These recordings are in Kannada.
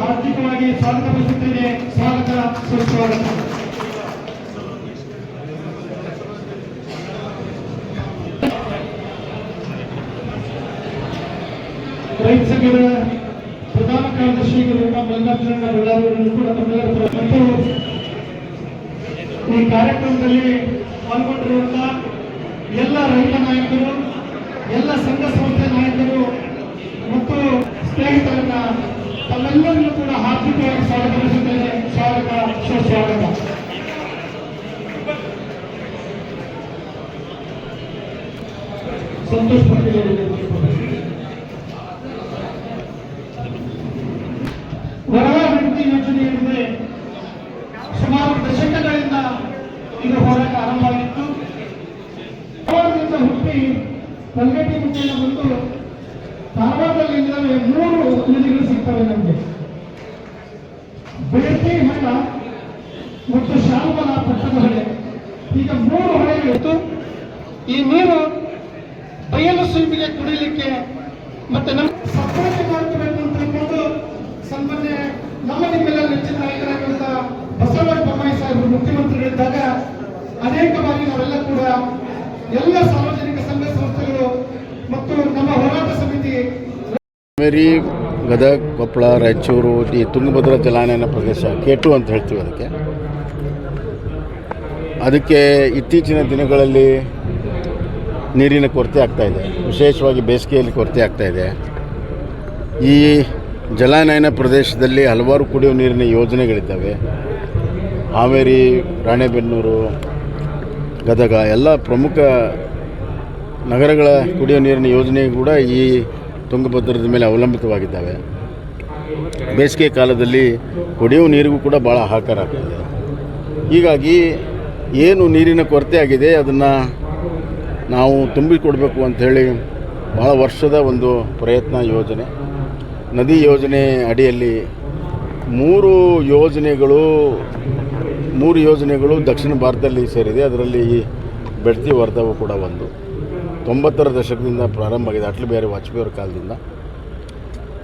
ಹಾರ್ದಿಕವಾಗಿ ಸ್ವಾಗತ ಸ್ವಾಗತ ಸುಸ್ವಾಗತ ರೈತ ಸಂಘದ ಪ್ರಧಾನ ಕಾರ್ಯದರ್ಶಿಗಳು ಮಲ್ಲಿಕಾರ್ಜುನ ಬಳ್ಳಾರಿಯವರನ್ನು ಕೂಡ ತಮ್ಮೆಲ್ಲರ ಮತ್ತು ಈ ಕಾರ್ಯಕ್ರಮದಲ್ಲಿ ಪಾಲ್ಗೊಂಡಿರುವಂತಹ ಎಲ್ಲ ರೈತ ನಾಯಕರು, ಎಲ್ಲ ಸಂಘ ಸಂಸ್ಥೆ ನಾಯಕರು ಮತ್ತು ಸ್ನೇಹಿತರನ್ನ ತಮ್ಮೆಲ್ಲರನ್ನು ಕೂಡ ಹಾರ್ದಿಕವಾಗಿ ಸ್ವಾಗತಿಸುತ್ತೇನೆ ಸ್ವಾಗತ, ಸುಸ್ವಾಗತ. ಸಂತೋಷ್ ಇದು ಹೋರಾಟ ಆರಂಭವಾಗಿತ್ತು ಧಾರವಾಡದಿಂದ ಹುಟ್ಟಿ ಕಲ್ಗಟ್ಟಿ ಮುಟ್ಟಿನ ಬಂದು ಧಾರವಾಡದಲ್ಲಿ ಮೂರು ನದಿಗಳು ಸಿಗ್ತವೆ ನಮಗೆ. ಬೇಟೆ ಹಳ್ಳ ಮತ್ತು ಶಾಲ್ಮಲ ಪಟ್ಟದ ಹೊಳೆ. ಈಗ ಮೂರು ಹೊಳೆಗಳಿತ್ತು. ಈ ನೀರು ಬಯಲು ಸ್ವೀಪಿಗೆ ಕುಡಿಯಲಿಕ್ಕೆ ಮತ್ತೆ ನಮ್ಮ ಸಪೋರ್ಟ್ ಮಾಡ್ಕೋಬೇಕು ಅಂತ ನಮ್ಮ ನಿಮ್ಮೆಲ್ಲ ಅನೇಕ ಬಾರಿ ನಾವೆಲ್ಲ ಕೂಡ ಎಲ್ಲ ಸಾರ್ವಜನಿಕ ಸಂಘ ಸಂಸ್ಥೆಗಳು ಮತ್ತು ನಮ್ಮ ಹೋರಾಟ ಸಮಿತಿ ಮೇರಿ, ಗದಗ, ಕೊಪ್ಪಳ, ರಾಯಚೂರು, ಈ ತುಂಗಭದ್ರಾ ಜಲಾನಯನ ಪ್ರದೇಶ ಕೇಟು ಅಂತ ಹೇಳ್ತೀವಿ ಅದಕ್ಕೆ. ಅದಕ್ಕೆ ಇತ್ತೀಚಿನ ದಿನಗಳಲ್ಲಿ ನೀರಿನ ಕೊರತೆ ಆಗ್ತಾ ಇದೆ. ವಿಶೇಷವಾಗಿ ಬೇಸಿಗೆಯಲ್ಲಿ ಕೊರತೆ ಆಗ್ತಾ ಇದೆ. ಈ ಜಲಾನಯನ ಪ್ರದೇಶದಲ್ಲಿ ಹಲವಾರು ಕುಡಿಯುವ ನೀರಿನ ಯೋಜನೆಗಳಿದ್ದಾವೆ. ಹಾವೇರಿ, ರಾಣೆಬೆನ್ನೂರು ಗದಗ, ಎಲ್ಲ ಪ್ರಮುಖ ನಗರಗಳ ಕುಡಿಯುವ ನೀರಿನ ಯೋಜನೆ ಕೂಡ ಈ ತುಂಗಭದ್ರದ ಮೇಲೆ ಅವಲಂಬಿತವಾಗಿದ್ದಾವೆ. ಬೇಸಿಗೆ ಕಾಲದಲ್ಲಿ ಕುಡಿಯುವ ನೀರಿಗೂ ಕೂಡ ಭಾಳ ಹಾಕಾರ ಆಗ್ತದೆ. ಹೀಗಾಗಿ ಏನು ನೀರಿನ ಕೊರತೆ ಆಗಿದೆ, ಅದನ್ನು ನಾವು ತುಂಬಿಕೊಡಬೇಕು ಅಂಥೇಳಿ ಭಾಳ ವರ್ಷದ ಒಂದು ಪ್ರಯತ್ನ ಯೋಜನೆ. ನದಿ ಯೋಜನೆ ಅಡಿಯಲ್ಲಿ ಮೂರು ಯೋಜನೆಗಳು ಮೂರು ಯೋಜನೆಗಳು ದಕ್ಷಿಣ ಭಾರತದಲ್ಲಿ ಸೇರಿದೆ. ಅದರಲ್ಲಿ ಈ ಬೆಡ್ತಿ ವರ್ಧವ ಕೂಡ ಒಂದು. ತೊಂಬತ್ತರ ದಶಕದಿಂದ ಪ್ರಾರಂಭ ಆಗಿದೆ. ಅಟಲ್ ಬಿಹಾರಿ ವಾಜಪೇಯಿ ಅವರ ಕಾಲದಿಂದ.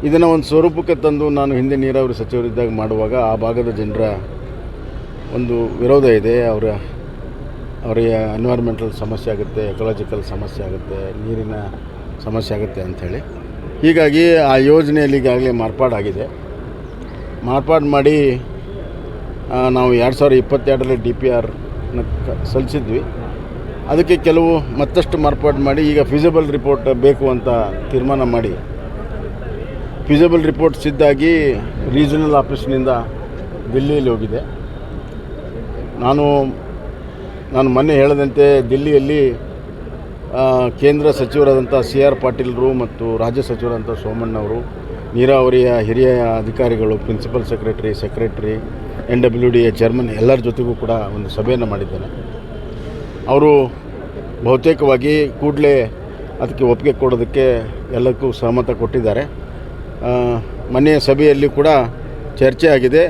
ಇದನ್ನು ಒಂದು ಸ್ವರೂಪಕ್ಕೆ ತಂದು ನಾನು ಹಿಂದೆ ನೀರಾವರಿ ಸಚಿವರಿದ್ದಾಗ ಮಾಡುವಾಗ ಆ ಭಾಗದ ಜನರ ಒಂದು ವಿರೋಧ ಇದೆ. ಅವರ, ಅವರಿಗೆ ಎನ್ವೈರ್ಮೆಂಟಲ್ ಸಮಸ್ಯೆ ಆಗುತ್ತೆ ಎಕಲಾಜಿಕಲ್ ಸಮಸ್ಯೆ ಆಗುತ್ತೆ, ನೀರಿನ ಸಮಸ್ಯೆ ಆಗುತ್ತೆ ಅಂಥೇಳಿ ಹೀಗಾಗಿ ಆ ಯೋಜನೆಯಲ್ಲಿ ಈಗಾಗಲೇ ಮಾರ್ಪಾಡಾಗಿದೆ. ಮಾರ್ಪಾಡು ಮಾಡಿ ನಾವು ಎರಡು ಸಾವಿರದ ಇಪ್ಪತ್ತೆರಡರಲ್ಲಿ ಡಿ ಪಿ ಆರ್ನ ಸಲ್ಲಿಸಿದ್ವಿ. ಅದಕ್ಕೆ ಕೆಲವು ಮತ್ತಷ್ಟು ಮಾರ್ಪಾಡು ಮಾಡಿ ಈಗ ಫಿಸಿಬಲ್ ರಿಪೋರ್ಟ್ ಬೇಕು ಅಂತ ತೀರ್ಮಾನ ಮಾಡಿ. ಫಿಸಿಬಲ್ ರಿಪೋರ್ಟ್ ಸಿದ್ಧಾಗಿ ರೀಜನಲ್ ಆಫೀಸ್ನಿಂದ ದಿಲ್ಲಿಯಲ್ಲಿ ಹೋಗಿದೆ. ನಾನು ನಾನು ಮೊನ್ನೆ ಹೇಳಿದಂತೆ ದಿಲ್ಲಿಯಲ್ಲಿ ಕೇಂದ್ರ ಸಚಿವರಾದಂಥ ಸಿ ಆರ್ ಪಾಟೀಲ್ರು ಮತ್ತು ರಾಜ್ಯ ಸಚಿವರಾದಂಥ ಸೋಮಣ್ಣವರು ನೀರಾವರಿಯ ಹಿರಿಯ ಅಧಿಕಾರಿಗಳು principal secretary secretary N W D A chairman ಎಲ್ಲರ ಜೊತೆಗೂ ಕೂಡ ಒಂದು ಸಭೆಯನ್ನು ಮಾಡಿದ್ದೇನೆ. ಅವರು ಬಹುತೇಕವಾಗಿ ಕೂಡಲೇ ಅದಕ್ಕೆ ಒಪ್ಪಿಗೆ ಕೊಡೋದಕ್ಕೆ ಎಲ್ಲಕ್ಕೂ ಸಹಮತ ಕೊಟ್ಟಿದ್ದಾರೆ. ಮನೆಯ ಸಭೆಯಲ್ಲಿ ಕೂಡ ಚರ್ಚೆ ಆಗಿದೆ.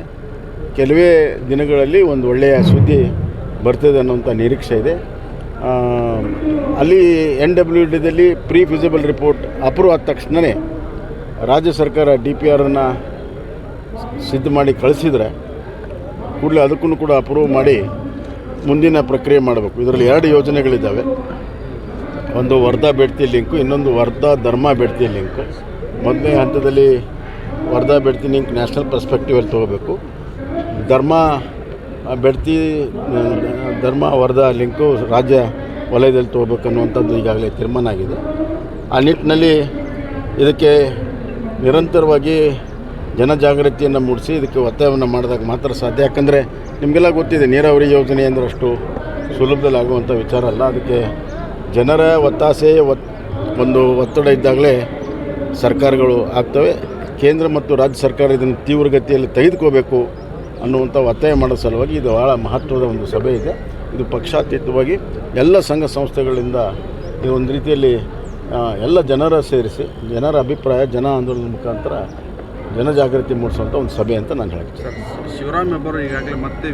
ಕೆಲವೇ ದಿನಗಳಲ್ಲಿ ಒಂದು ಒಳ್ಳೆಯ ಸುದ್ದಿ ಬರ್ತದೆ ಅನ್ನೋಂಥ ನಿರೀಕ್ಷೆ ಇದೆ. ಅಲ್ಲಿ ಎನ್ ಡಬ್ಲ್ಯೂ ಡಿದಲ್ಲಿ ಪ್ರೀ ಫಿಸಿಬಲ್ ರಿಪೋರ್ಟ್ ಅಪ್ರೂವ್ ಆದ ತಕ್ಷಣವೇ ರಾಜ್ಯ ಸರ್ಕಾರ ಡಿ ಪಿ ಆರನ್ನು ಸಿದ್ಧ ಮಾಡಿ ಕಳಿಸಿದರೆ ಕೂಡಲೇ ಅದಕ್ಕೂ ಕೂಡ ಅಪ್ರೂವ್ ಮಾಡಿ ಮುಂದಿನ ಪ್ರಕ್ರಿಯೆ ಮಾಡಬೇಕು. ಇದರಲ್ಲಿ ಎರಡು ಯೋಜನೆಗಳಿದ್ದಾವೆ. ಒಂದು ವರ್ಧಾ ಬೆಡ್ತಿ ಲಿಂಕು, ಇನ್ನೊಂದು ವರ್ಧಾ ಧರ್ಮ ಬೆಡ್ತಿ ಲಿಂಕು. ಮೊದಲನೇ ಹಂತದಲ್ಲಿ ವರ್ಧಾ ಬೆಡ್ತಿ ಲಿಂಕ್ ನ್ಯಾಷನಲ್ ಪರ್ಸ್ಪೆಕ್ಟಿವಲ್ಲಿ ತೊಗೋಬೇಕು. ಧರ್ಮ ಬೆಡ್ತಿ, ಧರ್ಮ ವರ್ಧಾ ಲಿಂಕು ರಾಜ್ಯ ವಲಯದಲ್ಲಿ ತೊಗೋಬೇಕು ಅನ್ನುವಂಥದ್ದು ಈಗಾಗಲೇ ತೀರ್ಮಾನ ಆಗಿದೆ. ಆ ನಿಟ್ಟಿನಲ್ಲಿ ಇದಕ್ಕೆ ನಿರಂತರವಾಗಿ ಜನಜಾಗೃತಿಯನ್ನು ಮೂಡಿಸಿ ಇದಕ್ಕೆ ಒತ್ತಾಯವನ್ನು ಮಾಡಿದಾಗ ಮಾತ್ರ ಸಾಧ್ಯ. ಯಾಕಂದರೆ ನಿಮಗೆಲ್ಲ ಗೊತ್ತಿದೆ, ನೀರಾವರಿ ಯೋಜನೆ ಅಂದರೆ ಅಷ್ಟು ಸುಲಭದಲ್ಲಿ ಆಗುವಂಥ ವಿಚಾರ ಅಲ್ಲ. ಅದಕ್ಕೆ ಜನರ ಒತ್ತಾಸೆ ಒತ್, ಒಂದು ಒತ್ತಡ ಇದ್ದಾಗಲೇ ಸರ್ಕಾರಗಳು ಆಗ್ತವೆ. ಕೇಂದ್ರ ಮತ್ತು ರಾಜ್ಯ ಸರ್ಕಾರ ಇದನ್ನು ತೀವ್ರಗತಿಯಲ್ಲಿ ತೆಗೆದುಕೋಬೇಕು ಅನ್ನುವಂಥ ಒತ್ತಾಯ ಮಾಡೋ ಸಲುವಾಗಿ ಇದು ಭಾಳ ಮಹತ್ವದ ಒಂದು ಸಭೆ ಇದೆ. ಇದು ಪಕ್ಷಾತೀತವಾಗಿ ಎಲ್ಲ ಸಂಘ ಸಂಸ್ಥೆಗಳಿಂದ ಇದು ಒಂದು ರೀತಿಯಲ್ಲಿ ಎಲ್ಲ ಜನರ ಸೇರಿಸಿ, ಜನರ ಅಭಿಪ್ರಾಯ, ಜನ ಆಂದೋಲನದ ಮುಖಾಂತರ ಜನಜಾಗೃತಿ ಮೂಡಿಸುವಂಥ ಒಂದು ಸಭೆ ಅಂತ ನಾನು ಹೇಳ್ತೀನಿ. ಶಿವರಾಮ್ ಹೆಬ್ಬರು ಈಗಾಗಲೇ ಮತ್ತೆ